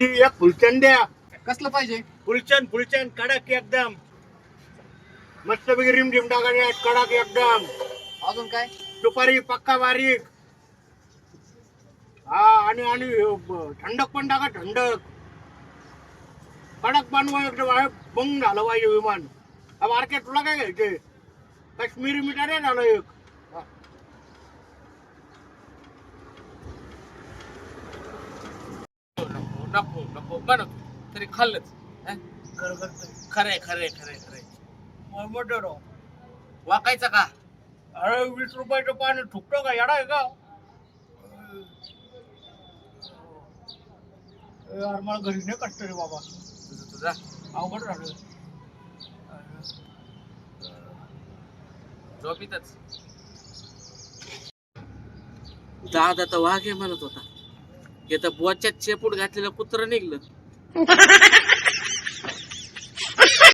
एक फुलचंद द्या कसलं पाहिजे? फुलचंद फुलचंद कडक एकदम. मस्तपैकी रिम रिम टाकायचे कडक एकदम. अजून काय? सुपारी पक्का बारीक. हा आणि आणि थंडक पण टाका थंडक कडक बनवा एकदम आहे बंग झालं पाहिजे विमान. मार्केट तुला काय घ्यायचे काश्मीरी आहे झालं एक. नको नको. बनवतो तरी खाल्लंच? खरंय खरंय खरंय खरंय. मोठं राव. वाकायचं का? अरे वीस रुपयाचं पाणी ठुकतो का? येडा आहे का? ए, मला घरी नाही कष्ट रे बाबा. तुझं तुझा? अवघड झालं. झोपीतच दादा तर वाघे म्हणत होता. हे तर बोच्यात चेपूट घातलेलं कुत्र निघलं.